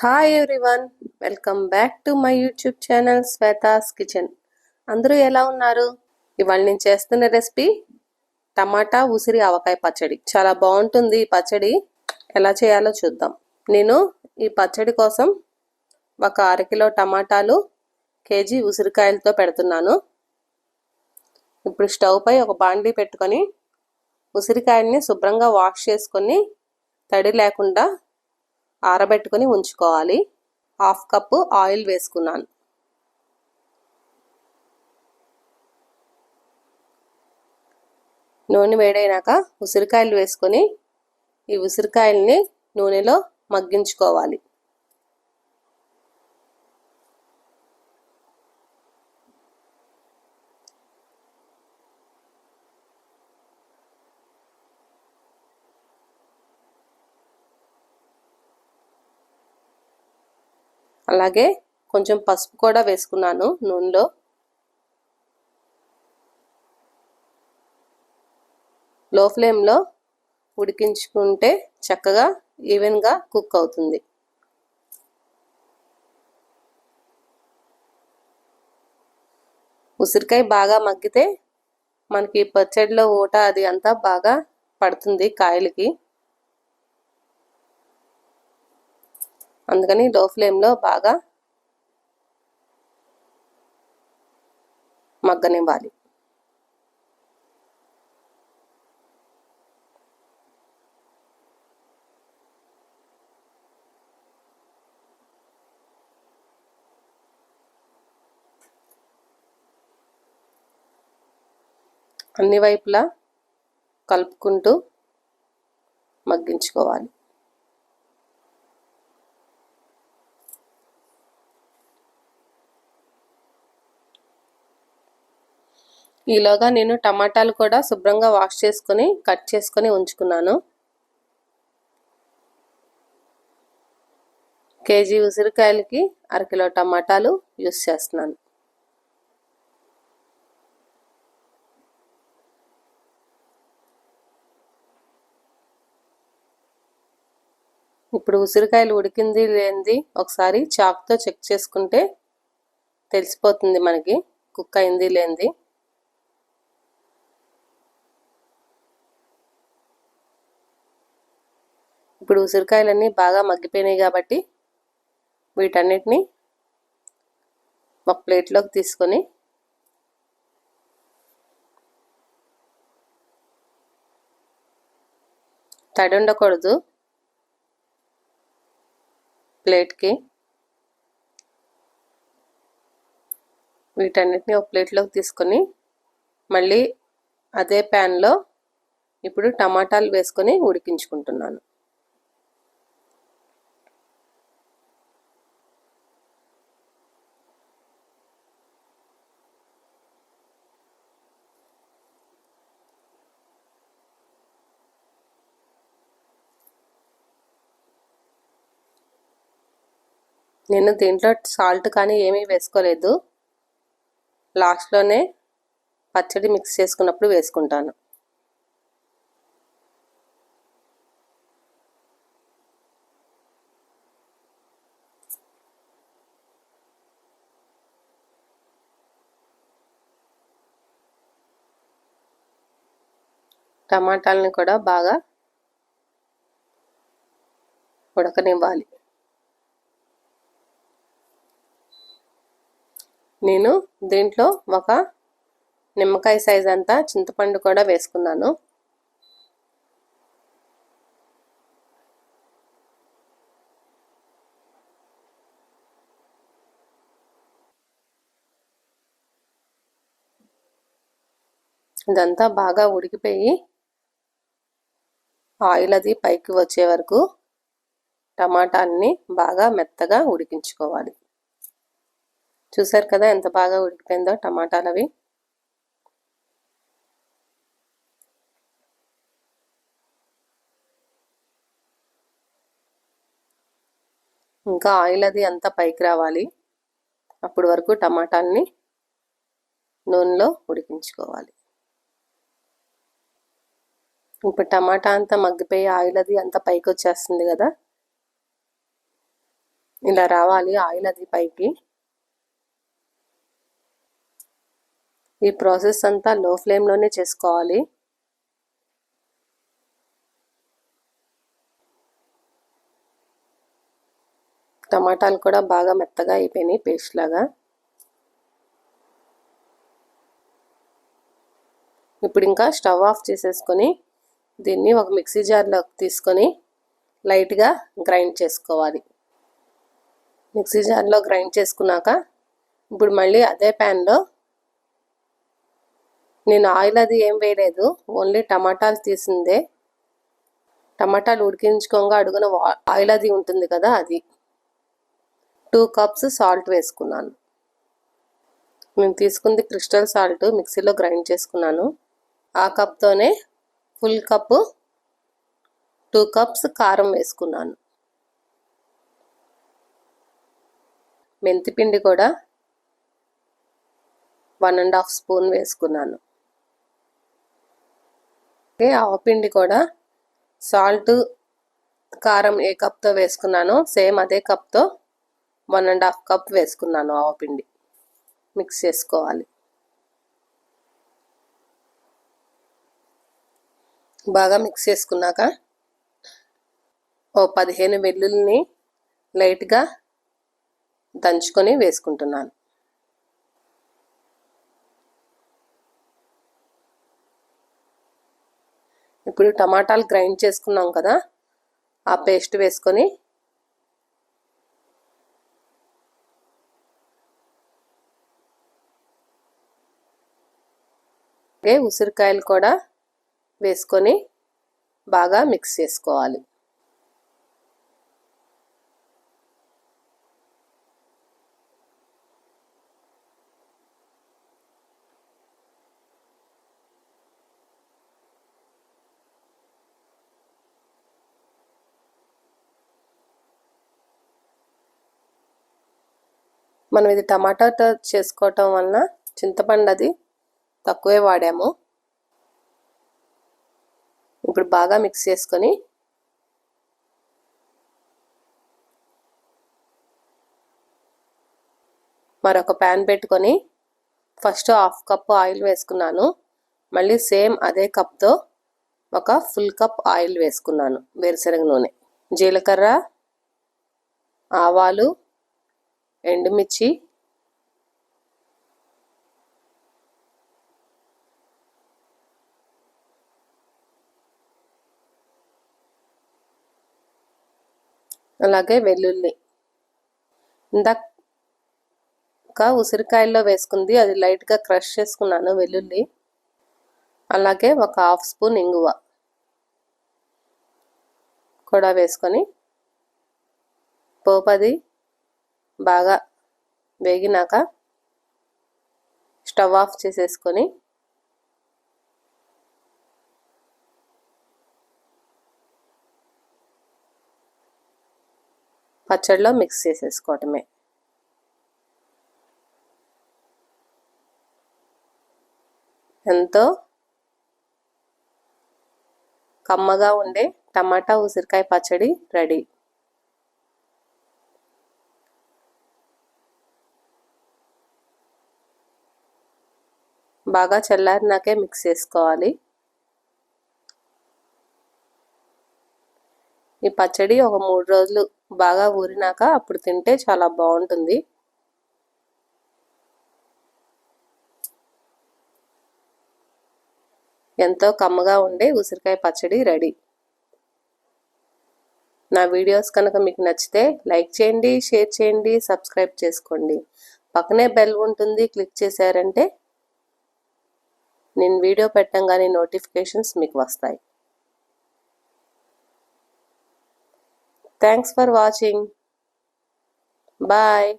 Hi everyone welcome back to my YouTube channel Shweta's kitchen అందరూ ఎలా ఉన్నారు? ఇవాళ నేను చేస్తున్న రెసిపీ టమాటా ఉసిరి ఆవకాయ పచ్చడి. చాలా బాగుంటుంది ఈ పచ్చడి. ఎలా చేయాలో చూద్దాం. నేను ఈ పచ్చడి కోసం ఒక అరకిలో టమాటాలు కేజీ ఉసిరికాయలతో పెడుతున్నాను. ఇప్పుడు స్టవ్ పై ఒక బాండీ పెట్టుకొని ఉసిరికాయల్ని శుభ్రంగా వాష్ చేసుకొని తడి లేకుండా ఆరబెట్టుకొని ఉంచుకోవాలి. హాఫ్ కప్పు ఆయిల్ వేసుకున్నాను. నూనె వేడైనాక ఉసిరికాయలు వేసుకొని ఈ ఉసిరికాయల్ని నూనెలో మగ్గించుకోవాలి. అలాగే కొంచెం పసుపు కూడా వేసుకున్నాను నూనెలో. లో ఫ్లేమ్లో ఉడికించుకుంటే చక్కగా ఈవెన్గా కుక్ అవుతుంది. ఉసిరికాయ బాగా మగ్గితే మనకి పచ్చడిలో ఊట అది అంతా బాగా పడుతుంది కాయలకి. అందుకని లో ఫ్లేమ్లో బాగా మగ్గనివ్వాలి. అన్ని వైపులా కలుపుకుంటూ మగ్గించుకోవాలి. ఈలోగా నేను టమాటాలు కూడా శుభ్రంగా వాష్ చేసుకొని కట్ చేసుకొని ఉంచుకున్నాను. కేజీ ఉసిరికాయలకి అరకిలో టమాటాలు యూస్ చేస్తున్నాను. ఇప్పుడు ఉసిరికాయలు ఉడికింది లేనిది ఒకసారి చాక్తో చెక్ చేసుకుంటే తెలిసిపోతుంది మనకి కుక్ అయింది లేనిది. ఇప్పుడు ఉసిరికాయలన్నీ బాగా మగ్గిపోయినాయి కాబట్టి వీటన్నిటిని ఒక ప్లేట్లోకి తీసుకొని తడి ఉండకూడదు ప్లేట్కి. వీటన్నిటిని ఒక ప్లేట్లోకి తీసుకొని మళ్ళీ అదే ప్యాన్లో ఇప్పుడు టమాటాలు వేసుకొని ఉడికించుకుంటున్నాను. నేను దీంట్లో సాల్ట్ కానీ ఏమీ వేసుకోలేదు. లాస్ట్లోనే పచ్చడి మిక్స్ చేసుకున్నప్పుడు వేసుకుంటాను. టమాటాలని కూడా బాగా ఉడకనివ్వాలి. నేను దీంట్లో ఒక నిమ్మకాయ సైజ్ అంతా చింతపండు కూడా వేసుకున్నాను. ఇదంతా బాగా ఉడికిపోయి ఆయిల్ అది పైకి వచ్చే వరకు టమాటాన్ని బాగా మెత్తగా ఉడికించుకోవాలి. చూసారు కదా ఎంత బాగా ఉడికిపోయిందో టమాటాలు అవి ఇంకా ఆయిల్ అది అంతా పైకి రావాలి. అప్పటి వరకు టమాటాలని నూనెలో ఉడికించుకోవాలి. ఇప్పుడు టమాటా అంతా మగ్గిపోయి ఆయిల్ అది అంతా పైకి వచ్చేస్తుంది కదా. ఇలా రావాలి ఆయిల్ అది పైకి. ఈ ప్రాసెస్ అంతా లో ఫ్లేమ్లోనే చేసుకోవాలి. టమాటాలు కూడా బాగా మెత్తగా అయిపోయినాయి పేస్ట్ లాగా. ఇప్పుడు ఇంకా స్టవ్ ఆఫ్ చేసేసుకొని దీన్ని ఒక మిక్సీ జార్లోకి తీసుకొని లైట్గా గ్రైండ్ చేసుకోవాలి. మిక్సీ జార్లో గ్రైండ్ చేసుకున్నాక ఇప్పుడు మళ్ళీ అదే ప్యాన్లో నేను ఆయిల్ అది ఏం వేయలేదు. ఓన్లీ టమాటాలు తీసిందే. టమాటాలు ఉడికించుకోగా అడుగున ఆయిల్ అది ఉంటుంది కదా అది. టూ కప్స్ సాల్ట్ వేసుకున్నాను. నేను తీసుకుంది క్రిస్టల్ సాల్ట్ మిక్సీలో గ్రైండ్ చేసుకున్నాను. ఆ కప్తోనే ఫుల్ కప్పు టూ కప్స్ కారం వేసుకున్నాను. మెంతిపిండి కూడా వన్ అండ్ హాఫ్ స్పూన్ వేసుకున్నాను. ఓకే ఆవపిండి కూడా సాల్ట్ కారం ఏ కప్తో వేసుకున్నానో సేమ్ అదే కప్తో వన్ అండ్ హాఫ్ కప్ వేసుకున్నాను ఆవపిండి మిక్స్ చేసుకోవాలి. బాగా మిక్స్ చేసుకున్నాక ఓ పదిహేను వెల్లుల్ని లైట్గా దంచుకొని వేసుకుంటున్నాను. ఇప్పుడు టమాటాలు గ్రైండ్ చేసుకున్నాం కదా ఆ పేస్ట్ వేసుకొని. ఉసిరికాయలు కూడా వేసుకొని బాగా మిక్స్ చేసుకోవాలి. మనం ఇది టమాటాతో చేసుకోవటం వలన చింతపండు అది తక్కువే వాడాము. ఇప్పుడు బాగా మిక్స్ చేసుకొని మరొక ప్యాన్ పెట్టుకొని ఫస్ట్ హాఫ్ కప్ ఆయిల్ వేసుకున్నాను. మళ్ళీ సేమ్ అదే కప్తో ఒక ఫుల్ కప్ ఆయిల్ వేసుకున్నాను వేరుశనగ నూనె. జీలకర్ర ఆవాలు ఎండుమిర్చి. అలాగే వెల్లుల్లి. ఇందాక ఉసిరికాయల్లో వేసుకుంది అది లైట్గా క్రష్ చేసుకున్నాను వెల్లుల్లి. అలాగే ఒక హాఫ్ స్పూన్ ఇంగువ కూడా వేసుకొని పోపది బాగా వేగినాక స్టవ్ ఆఫ్ చేసేసుకొని పచ్చడిలో మిక్స్ చేసేసుకోవటమే. ఎంతో కమ్మగా ఉండే టమాటా ఉసిరికాయ పచ్చడి రెడీ. బాగా చల్లారినాకే మిక్స్ చేసుకోవాలి. ఈ పచ్చడి ఒక మూడు రోజులు బాగా ఊరినాక అప్పుడు తింటే చాలా బాగుంటుంది. ఎంతో కమ్మగా ఉండే ఉసిరికాయ పచ్చడి రెడీ. నా వీడియోస్ కనుక మీకు నచ్చితే లైక్ చేయండి షేర్ చేయండి సబ్స్క్రైబ్ చేసుకోండి. పక్కనే బెల్ ఉంటుంది క్లిక్ చేశారంటే నేను వీడియో పెట్టంగానే నోటిఫికేషన్స్ మీకు వస్తాయి. Thanks for watching bye